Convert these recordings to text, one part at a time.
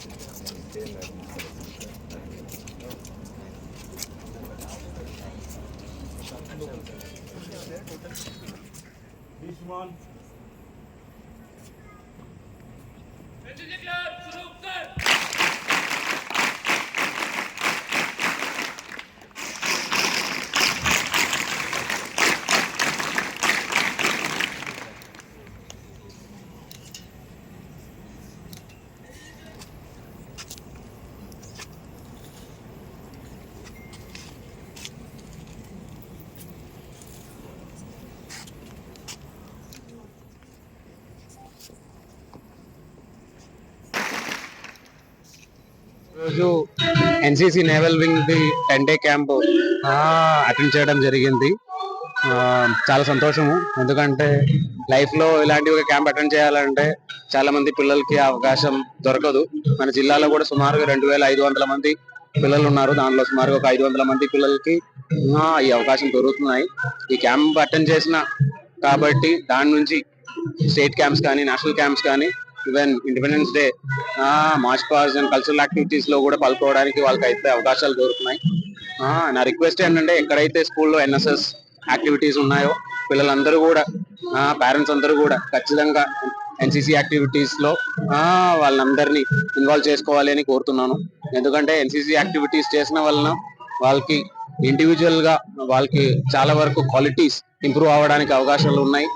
This one. రోజు NCC naval wing the ten day camp attend చేయడం జరిగింది. ఆ, చాలా సంతోషము. ఎందుకంటే లైఫ్లో ఇలాంటి ఒక క్యాంప్ అటెండ్ చేయాలంటే చాలా మంది పిల్లలకి అవకాశం దొరకదు. మన జిల్లాలో కూడా సుమారుగా రెండు వేల ఐదు వందల మంది పిల్లలు ఉన్నారు. దానిలో సుమారుగా ఒక ఐదు వందల మంది పిల్లలకి ఈ అవకాశం దొరుకుతున్నాయి. ఈ క్యాంప్ అటెండ్ చేసిన కాబట్టి దాని నుంచి స్టేట్ క్యాంప్స్ కానీ నేషనల్ క్యాంప్స్ కానీ even Independence Day march past and cultural యాక్టివిటీస్లో కూడా పాల్గొనడానికి వాళ్ళకి అయితే అవకాశాలు దొరుకుతున్నాయి. నా రిక్వెస్ట్ ఏంటంటే ఎక్కడైతే స్కూల్లో ఎన్ఎస్ఎస్ యాక్టివిటీస్ ఉన్నాయో పిల్లలందరూ కూడా పేరెంట్స్ అందరూ కూడా ఖచ్చితంగా ఎన్సీసీ యాక్టివిటీస్లో వాళ్ళందరినీ ఇన్వాల్వ్ చేసుకోవాలి అని కోరుతున్నాను. ఎందుకంటే ఎన్సీసీ యాక్టివిటీస్ చేసిన వలన వాళ్ళకి ఇండివిజువల్గా వాళ్ళకి చాలా వరకు క్వాలిటీస్ ఇంప్రూవ్ అవ్వడానికి అవకాశాలు ఉన్నాయి.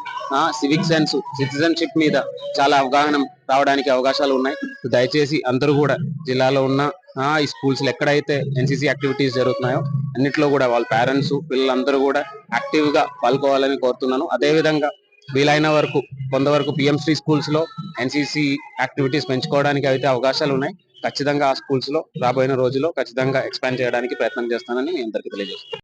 సివిక్ సెన్స్ సిటిజన్షిప్ మీద చాలా అవగాహన రావడానికి అవకాశాలు ఉన్నాయి. దయచేసి అందరూ కూడా జిల్లాలో ఉన్న ఆ, ఈ స్కూల్స్లో ఎక్కడైతే ఎన్సీసీ యాక్టివిటీస్ జరుగుతున్నాయో అన్నిట్లో కూడా వాళ్ళ పేరెంట్స్ పిల్లలందరూ కూడా యాక్టివ్గా పాల్గొవాలని కోరుతున్నాను. అదే విధంగా వీలైన వరకు కొంతవరకు పిఎంసీ స్కూల్స్లో ఎన్సీసీ యాక్టివిటీస్ పెంచుకోవడానికి అయితే అవకాశాలు ఉన్నాయి. ఖచ్చితంగా ఆ స్కూల్స్లో రాబోయే రోజుల్లో ఖచ్చితంగా ఎక్స్పాండ్ చేయడానికి ప్రయత్నం చేస్తానని మీ అందరికీ తెలియజేస్తాను